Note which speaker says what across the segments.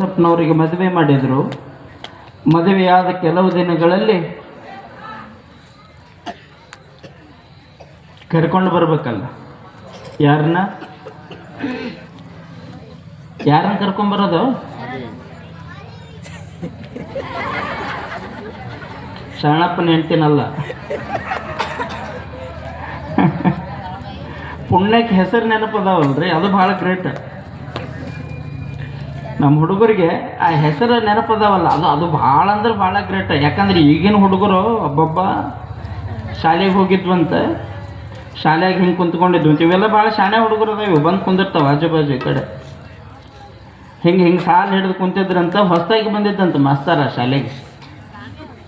Speaker 1: ಬಸಪ್ಪನವರಿಗೆ ಮದುವೆ ಮಾಡಿದರು. ಮದುವೆಯಾದ ಕೆಲವು ದಿನಗಳಲ್ಲಿ ಕರ್ಕೊಂಡು ಬರಬೇಕಲ್ಲ. ಯಾರನ್ನ? ಯಾರನ್ನ ಕರ್ಕೊಂಬರೋದು ಶರಣಪ್ಪನ ಹೆಂಡ್ತಿನಲ್ಲ. ಪುಣ್ಯಕ್ಕೆ ಹೆಸರು ನೆನಪದಾವಲ್ರಿ, ಅದು ಭಾಳ ಗ್ರೇಟ್. ನಮ್ಮ ಹುಡುಗರಿಗೆ ಆ ಹೆಸರು ನೆನಪದವಲ್ಲ. ಅದು ಅದು ಭಾಳ ಅಂದ್ರೆ ಭಾಳ ಗ್ರೇಟ್ ಯಾಕಂದ್ರೆ ಈಗಿನ ಹುಡುಗರು ಒಬ್ಬೊಬ್ಬ ಶಾಲೆಗೆ ಹೋಗಿದ್ವಂತ ಶಾಲೆಗೆ ಹಿಂಗೆ ಕುಂತ್ಕೊಂಡಿದ್ವು ಅಂತ. ಇವೆಲ್ಲ ಭಾಳ ಶಾಣೆ ಹುಡುಗರು ಅದಾವ. ಬಂದು ಕುಂದಿರ್ತಾವೆ ಆಜು ಬಾಜು ಈ ಕಡೆ. ಹಿಂಗೆ ಹಿಂಗೆ ಸಾಲು ಹಿಡಿದು ಕುಂತಿದ್ರಂತ, ಹೊಸದಾಗಿ ಬಂದಿದ್ದಂತ ಮಾಸ್ತಾರ ಶಾಲೆಗೆ.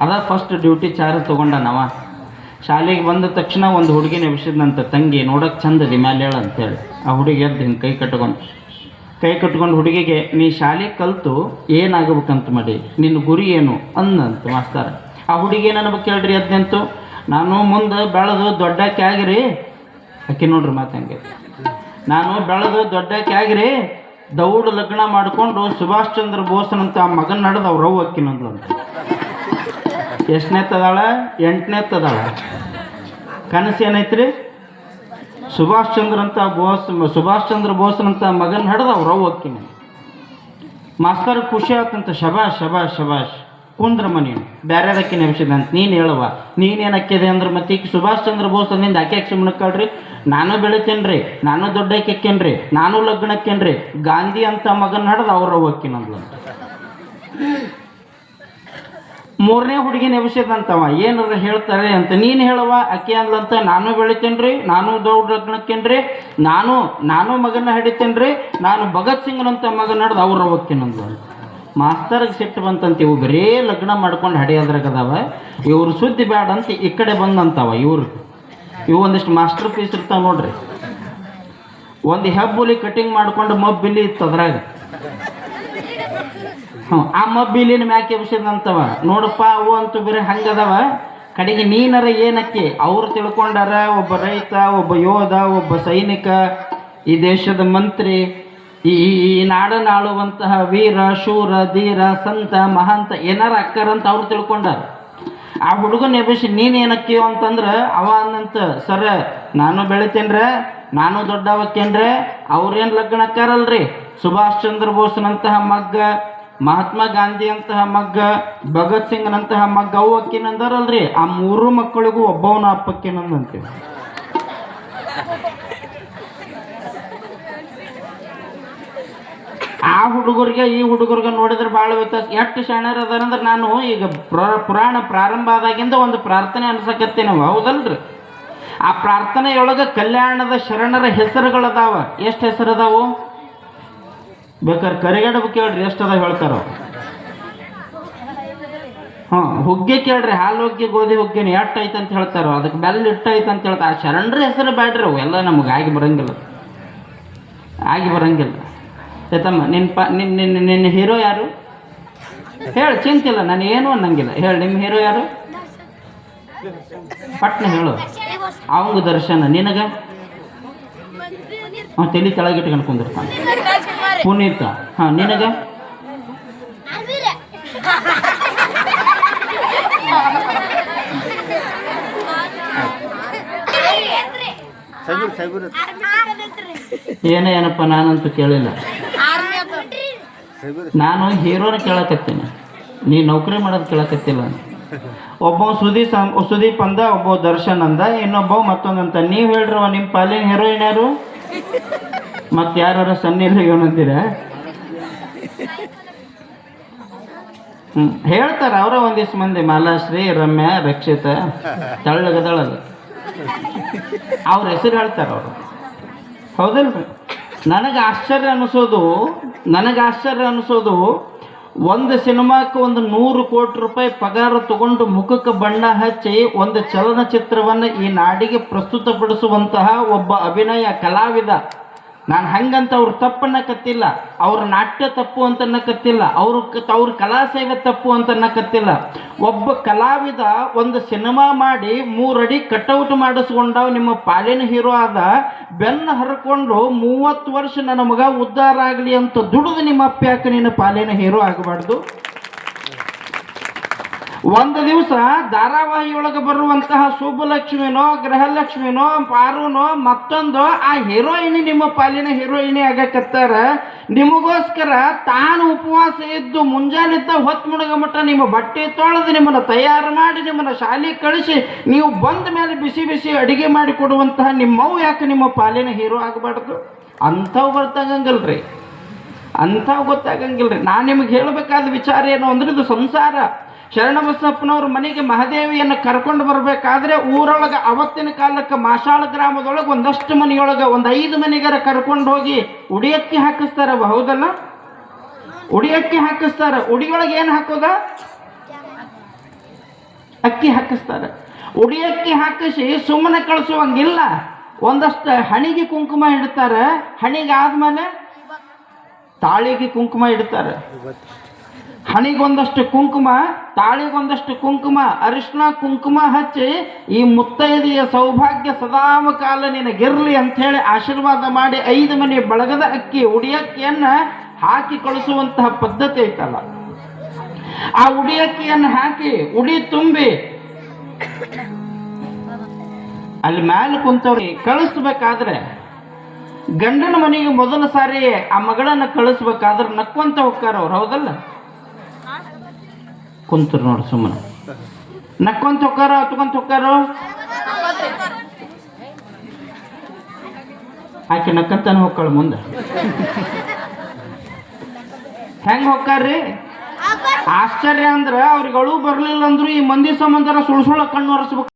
Speaker 1: ಅದ ಫಸ್ಟ್ ಡ್ಯೂಟಿ ಚಾರ್ಜ್ ತೊಗೊಂಡ ನಾವ ಶಾಲೆಗೆ ಬಂದ ತಕ್ಷಣ ಒಂದು ಹುಡುಗಿನ ಎಬ್ಸಿದ್ನಂತ, ತಂಗಿ ನೋಡಕ್ಕೆ ಚಂದದಿ ಮ್ಯಾಲೆ ಹೇಳು ಅಂತೇಳಿ ಆ ಹುಡುಗಿ ಎದ್ದು ಹಿಂಗೆ ಕೈ ಕಟ್ಕೊಂಡು ಕೈ ಕಟ್ಕೊಂಡು ಹುಡುಗಿಗೆ, ನೀ ಶಾಲೆ ಕಲ್ತು ಏನಾಗಬೇಕಂತ ಮಾಡಿ, ನಿನ್ನ ಗುರಿ ಏನು? ಅಂದಂತ ಮಾಸ್ತಾರ. ಆ ಹುಡುಗಿ ಏನನ್ಬೇಕು ಕೇಳ್ರಿ ಅದ್ನಂತು? ನಾನು ಮುಂದೆ ಬೆಳೆದು ದೊಡ್ಡಕ್ಕೆ ಆಗಿರಿ. ಆಕೆ ನೋಡ್ರಿ ಮಾತಂಗೆ ನಾನು ಬೆಳೆದು ದೊಡ್ಡಕ್ಕೆ ಆಗಿರಿ. ದೌಡ್ ಲಗ್ನ ಮಾಡಿಕೊಂಡು ಸುಭಾಷ್ ಚಂದ್ರ ಬೋಸ್ನಂತ ಆ ಮಗನ ನಡೆದು ಅವು ರವ್ ಅಂತ. ಎಷ್ಟನೇ ತದಾಳ ಎಂಟನೇ ತದಾಳ ಕನಸು ಏನೈತ್ರಿ? ಸುಭಾಷ್ ಚಂದ್ರ ಅಂತ ಬೋಸ್, ಸುಭಾಷ್ ಚಂದ್ರ ಬೋಸ್ನಂತ ಮಗನ ಹಿಡ್ದು ಅವ್ರು ಮಾಸ್ತರ್ ಖುಷಿ ಆತಂತ, ಶಬಾಷ್ ಶಬಾಷ್ ಶಬಾಷ್. ಕುಂದ್ರಮ್ಮ ನೀನು ನಿಮಿಷದ ಅಂತ ನೀನು ಹೇಳುವ. ನೀನೇನು ಅಕ್ಕಿದೆ ಅಂದ್ರೆ ಮತ್ತೆ ಈಗ ಸುಭಾಷ್ ಚಂದ್ರ ಬೋಸ್ ಅಂದಿಂದ ಆಕೆ ಯಾಕೆ ಕಳ್ರಿ. ನಾನು ಬೆಳಿತೇನ್ರಿ, ನಾನು ದೊಡ್ಡ ಕೆಕ್ಕೇನ್ರಿ ನಾನು ಲಗ್ನಕ್ಕೇನ್ರಿ. ಗಾಂಧಿ ಅಂತ ಮಗನ ಹಡ್ದು ಅವ್ರ ರವ್ ಅಕ್ಕಿನಂದ್ಲಂತ ಮೂರನೇ ಹುಡುಗಿ ಎಬ್ಸಿದಂತವ ಏನಾರ ಹೇಳ್ತಾರೆ ಅಂತ ನೀನು ಹೇಳವ, ಅಕ್ಕಿ ಅಂದ್ಲಂತ ನಾನು ಬೆಳಿತೇನ್ರಿ, ನಾನು ದೌಡ್ ಲಗ್ನಕ್ಕೇನ್ರಿ, ನಾನು ನಾನು ಮಗನ ಹಿಡಿತೇನ್ರಿ, ನಾನು ಭಗತ್ ಸಿಂಗ್ನಂತ ಮಗನ ಹಿಡ್ದು ಅವ್ರ ಹೋಗ್ತೀನಂದ್ಲು ಮಾಸ್ತರ್ಗೆ ಸಿಟ್ಟು ಬಂತಂತ, ಇವು ಬರೇ ಲಗ್ನ ಮಾಡ್ಕೊಂಡು ಹಡಿಯೋದ್ರಾಗದವ, ಇವ್ರು ಸುದ್ದಿ ಬೇಡ ಅಂತ ಈ ಕಡೆ ಬಂದಂತವ ಇವ್ರು. ಇವು ಒಂದಿಷ್ಟು ಮಾಸ್ಟರ್ ಪೀಸ್ ಇರ್ತಾವ ನೋಡ್ರಿ. ಒಂದು ಹೆಬ್ಬುಲಿ ಕಟಿಂಗ್ ಮಾಡ್ಕೊಂಡು ಮಬ್ಬಿಲಿ ಇತ್ತು ಅದ್ರಾಗ. ಆ ಮಬ್ಬಿಲಿನ ಮ್ಯಾಕೆ ಎಬ್ಸಿದಂತವ ನೋಡಪ್ಪ, ಅವು ಅಂತೂ ಬೇರೆ ಹಂಗದವ. ಕಡೆಗೆ ನೀನರ ಏನಕ್ಕೆ? ಅವ್ರು ತಿಳ್ಕೊಂಡಾರ, ಒಬ್ಬ ರೈತ, ಒಬ್ಬ ಯೋಧ, ಒಬ್ಬ ಸೈನಿಕ, ಈ ದೇಶದ ಮಂತ್ರಿ, ಈ, ಈ- ನಾಡನಾಳುವಂತಹ ವೀರ, ಶೂರ, ಧೀರ, ಸಂತ, ಮಹಾಂತ, ಏನಾರ ಅಂತ ಅವ್ರು ತಿಳ್ಕೊಂಡಾರ. ಆ ಹುಡುಗನ ಎಬ್ಬಿಸಿ, ನೀನು ಏನಕ್ಕೆ? ಅಂತಂದ್ರೆ, ಅವ ಅಂದಂತ, ಸರ, ನಾನು ಬೆಳಿತೇನ್ರೆ, ನಾನು ದೊಡ್ಡವಕ್ಕೇನ್ರೆ, ಅವ್ರೇನು ಲಗ್ನ ಅಕ್ಕಾರಲ್ರಿ ಸುಭಾಷ್ ಚಂದ್ರ ಬೋಸ್ನಂತಹ ಮಗ್ಗ ಮಹಾತ್ಮ ಗಾಂಧಿ ಅಂತಹ ಮಗ್ಗ, ಭಗತ್ ಸಿಂಗ್ನಂತಹ ಮಗ್ಗ, ಅವು ಅಕ್ಕಿನಂದಾರಲ್ರಿ ಆ ಮೂರು ಮಕ್ಕಳಿಗೂ ಒಬ್ಬವನ ಅಪ್ಪಕ್ಕಿನಂದಂತೀವಿ ಆ ಹುಡುಗರಿಗೆ, ಈ ಹುಡುಗರಿಗೆ ನೋಡಿದ್ರೆ ಭಾಳ ವ್ಯತ್ಯಾಸ. ಎಷ್ಟು ಶರಣರು ಅದಾರಂದ್ರೆ ನಾನು ಈಗ ಪುರಾಣ ಪ್ರಾರಂಭ ಆದಾಗಿಂದ ಒಂದು ಪ್ರಾರ್ಥನೆ ಅನ್ಸಕತ್ತೀನಿ ನಾವು. ಹೌದಲ್ರಿ? ಆ ಪ್ರಾರ್ಥನೆಯೊಳಗೆ ಕಲ್ಯಾಣದ ಶರಣರ ಹೆಸರುಗಳದಾವ. ಎಷ್ಟು ಹೆಸರು ಅದಾವು ಬೇಕಾದ್ರೆ ಕರಿಗಡಬು ಕೇಳ್ರಿ ಎಷ್ಟು ಅದಾವ ಹೇಳ್ತಾರ. ಹಾಂ ಹುಗ್ಗೆ ಕೇಳ್ರಿ, ಹಾಲು ಹುಗ್ಗೆ ಗೋಧಿ ಹುಗ್ಗಿನ ಎಷ್ಟು ಐತೆ ಅಂತ ಹೇಳ್ತಾರ, ಅದಕ್ಕೆ ಬೆಲ್ಲ ಇಟ್ಟೈತೆ ಅಂತ ಹೇಳ್ತಾರೆ ಆ ಶರಣರ ಹೆಸರು ಬೇಡ್ರಿ ಅವು ಎಲ್ಲ ನಮಗೆ ಆಗಿ ಬರಂಗಿಲ್ಲ. ಆಗಿ ಬರಂಗಿಲ್ಲ. ಆಯ್ತಮ್ಮ ನಿನ್ನ ಪ ನಿನ್ನ ನಿನ್ನ ನಿನ್ನ ಹೀರೋ ಯಾರು? ಹೇಳು, ಚಿಂತಿಲ್ಲ, ನಾನು ಏನು ಅನ್ನಂಗಿಲ್ಲ. ಹೇಳಿ, ನಿಮ್ಮ ಹೀರೋ ಯಾರು? ಪಟ್ನ ಹೇಳು. ಅವಂಗ ದರ್ಶನ, ನಿನಗ? ಅವ್ನು ತಲೆ ಕೆಳಗಿಟ್ಕೊಂಡು ಕುಂದಿರ್ತಾನೆ. ಪುನೀತ. ಹಾಂ ನಿನಗ? ಏನ ಏನಪ್ಪ ನಾನಂತೂ ಕೇಳಿಲ್ಲ. ನಾನು ಹೀರೋನ ಕೇಳಕತ್ತೀನಿ. ನೀ ನೌಕರಿ ಮಾಡೋದು ಕೇಳಕತ್ತಿಲ್ಲ. ಒಬ್ಬ ಸುದೀಪ್ ಸಂ- ಸುದೀಪ್ ಅಂದ ಒಬ್ಬ ದರ್ಶನ್ ಅಂದ ಇನ್ನೊಬ್ಬ ಮತ್ತೊಂದಂತ. ನೀವು ಹೇಳ್ರವ ನಿಮ್ಮ ಪಾಲಿನ ಹೀರೋಯಿನ್ ಯಾರು? ಮತ್ತೆ ಯಾರು ಸನ್ನಿ ಇಲ್ಲ ಏನಂತೀರ ಹ್ಞೂ ಹೇಳ್ತಾರೆ ಅವರ ಒಂದಿಷ್ಟು ಮಂದಿ ಮಾಲಾಶ್ರೀ ರಮ್ಯಾ, ರಕ್ಷಿತ ತಳ್ಳಗದಳದು ಅವ್ರ ಹೆಸರು ಹೇಳ್ತಾರೆ ಅವರು. ಹೌದಲ್ರಿ? ನನಗೆ ಆಶ್ಚರ್ಯ ಅನಿಸೋದು, ನನಗೆ ಆಶ್ಚರ್ಯ ಅನಿಸೋದು, ಒಂದು ಸಿನಿಮಾಕ್ಕೆ ಒಂದು ನೂರು ಕೋಟಿ ರೂಪಾಯಿ ಪಗಾರ ತಗೊಂಡು ಮುಖಕ್ಕೆ ಬಣ್ಣ ಹಚ್ಚಿ ಒಂದು ಚಲನಚಿತ್ರವನ್ನು ಈ ನಾಡಿಗೆ ಪ್ರಸ್ತುತಪಡಿಸುವಂತಹ ಒಬ್ಬ ಅಭಿನಯ ಕಲಾವಿದ ನಾನು ಹಂಗಂತ ಅವ್ರ ತಪ್ಪನ್ನ ಕತ್ತಿಲ್ಲ. ಅವ್ರ ನಾಟ್ಯ ತಪ್ಪು ಅಂತ ಅನ್ನಕತ್ತಿಲ್ಲ ಅವ್ರ ಅವ್ರ ಕಲಾ ಸೇವೆ ತಪ್ಪು ಅಂತ ಅನ್ನಕತ್ತಿಲ್ಲ ಒಬ್ಬ ಕಲಾವಿದ ಒಂದು ಸಿನಿಮಾ ಮಾಡಿ ಮೂರಡಿ ಕಟೌಟ್ ಮಾಡಿಸ್ಕೊಂಡವ್, ನಿಮ್ಮ ಪಾಲಿನ ಹೀರೋ ಆದ ಬೆನ್ನ ಹರ್ಕೊಂಡು ಮೂವತ್ತು ವರ್ಷ ನನ್ನ ಮಗ ಉದ್ಧಾರ ಆಗಲಿ ಅಂತ ದುಡಿದು ನಿಮ್ಮ ಅಪ್ಪ ಯಾಕೆ ನೀನು ಪಾಲಿನ ಹೀರೋ ಆಗಬಾರ್ದು? ಒಂದು ದಿವಸ ಧಾರಾವಾಹಿಯೊಳಗೆ ಬರುವಂತಹ ಶುಭಲಕ್ಷ್ಮಿನೋ, ಗೃಹಲಕ್ಷ್ಮಿನೋ, ಪಾರುನೋ, ಮತ್ತೊಂದು ಆ ಹೀರೋಯಿನಿ ನಿಮ್ಮ ಪಾಲಿನ ಹೀರೋಯಿನಿ ಆಗಕತ್ತಾರ. ನಿಮಗೋಸ್ಕರ ತಾನು ಉಪವಾಸ ಇದ್ದು ಮುಂಜಾನಿದ್ದ ಹೊತ್ತು ಮುಳುಗ ಮಟ್ಟ ನಿಮ್ಮ ಬಟ್ಟೆ ತೊಳೆದು ನಿಮ್ಮನ್ನು ತಯಾರು ಮಾಡಿ ನಿಮ್ಮನ್ನು ಶಾಲೆಗೆ ಕಳಿಸಿ ನೀವು ಬಂದ ಮೇಲೆ ಬಿಸಿ ಬಿಸಿ ಅಡಿಗೆ ಮಾಡಿ ಕೊಡುವಂತಹ ನಿಮ್ಮವು ಯಾಕೆ ನಿಮ್ಮ ಪಾಲಿನ ಹೀರೋ ಆಗಬಾರ್ದು? ಅಂಥವು ರೀ ಅಂಥವು ಗೊತ್ತಾಗಂಗಿಲ್ಲ ರೀ ನಾನು ನಿಮಗೆ ಹೇಳಬೇಕಾದ ವಿಚಾರ ಏನು ಅಂದ್ರೆ ಇದು ಸಂಸಾರ. ಶರಣಬಸಪ್ಪನವ್ರ ಮನೆಗೆ ಮಹಾದೇವಿಯನ್ನು ಕರ್ಕೊಂಡು ಬರಬೇಕಾದ್ರೆ ಊರೊಳಗೆ ಅವತ್ತಿನ ಕಾಲಕ್ಕೆ ಮಾಶಾಳ ಗ್ರಾಮದೊಳಗೆ ಒಂದಷ್ಟು ಮನೆಯೊಳಗೆ ಒಂದು ಐದು ಮನೆಗಾರ ಕರ್ಕೊಂಡು ಹೋಗಿ ಉಡಿಯಕ್ಕಿ ಹಾಕಿಸ್ತಾರ ಹೌದಲ್ಲ? ಉಡಿಯಕ್ಕಿ ಹಾಕಿಸ್ತಾರ. ಉಡಿಯೊಳಗೆ ಏನು ಹಾಕೋದ? ಅಕ್ಕಿ ಹಾಕಿಸ್ತಾರೆ. ಉಡಿಯಕ್ಕಿ ಹಾಕಿಸಿ ಸುಮ್ಮನೆ ಕಳಿಸುವಂಗಿಲ್ಲ. ಒಂದಷ್ಟು ಹಣಿಗೆ ಕುಂಕುಮ ಇಡ್ತಾರೆ. ಹಣಿಗೆ ಆದ್ಮೇಲೆ ತಾಳಿಗೆ ಕುಂಕುಮ ಇಡ್ತಾರೆ. ಹಣಿಗೊಂದಷ್ಟು ಕುಂಕುಮ, ತಾಳಿಗೊಂದಷ್ಟು ಕುಂಕುಮ ಅರಿಶಿನ ಕುಂಕುಮ ಹಚ್ಚಿ ಈ ಮುತ್ತೈದೆಯ ಸೌಭಾಗ್ಯ ಸದಾಮ ಕಾಲ ಅಂತ ಅಂಥೇಳಿ ಆಶೀರ್ವಾದ ಮಾಡಿ ಐದು ಮನೆ ಬಳಗದ ಅಕ್ಕಿ ಉಡಿಯಕ್ಕಿಯನ್ನ ಹಾಕಿ ಕಳಿಸುವಂತಹ ಪದ್ಧತಿ ಐತಲ್ಲ. ಆ ಉಡಿಯಕ್ಕಿಯನ್ನು ಹಾಕಿ ಉಡಿ ತುಂಬಿ ಅಲ್ಲಿ ಮ್ಯಾಲೆ ಕುಂತವ್ರಿ ಕಳಿಸ್ಬೇಕಾದ್ರೆ ಗಂಡನ ಮನೆಗೆ ಮೊದಲ ಸಾರಿ ಆ ಮಗಳನ್ನ ಕಳಿಸ್ಬೇಕಾದ್ರೆ ನಕ್ಕೊಂತ ಹೋಗ್ತಾರ ಅವ್ರು ಹೌದಲ್ಲ? ಕುಂತರು ನೋಡಿ ಸುಮ್ಮನೆ. ನಕ್ಕೊಂತ ಹೊಕ್ಕಾರ ಹತ್ಕೊಂತ ಹೊಕ್ಕಾರ ಆಕೆ ನಕ್ಕಂತಾನೆ ಹೋಗ್ತಾಳ ಮುಂದೆ. ಹೆಂಗ್ ಹೊಕ್ಕಾರ್ರಿ ಆಶ್ಚರ್ಯ ಅಂದ್ರೆ ಅವ್ರಿಗೆ ಅಳು ಬರ್ಲಿಲ್ಲ ಅಂದ್ರು ಈ ಮಂದಿ ಸಂಬಂಧ ಸುಳ್ ಸುಳ್ಳ ಕಣ್ಣು ಒರೆಸ್ಬೇಕು.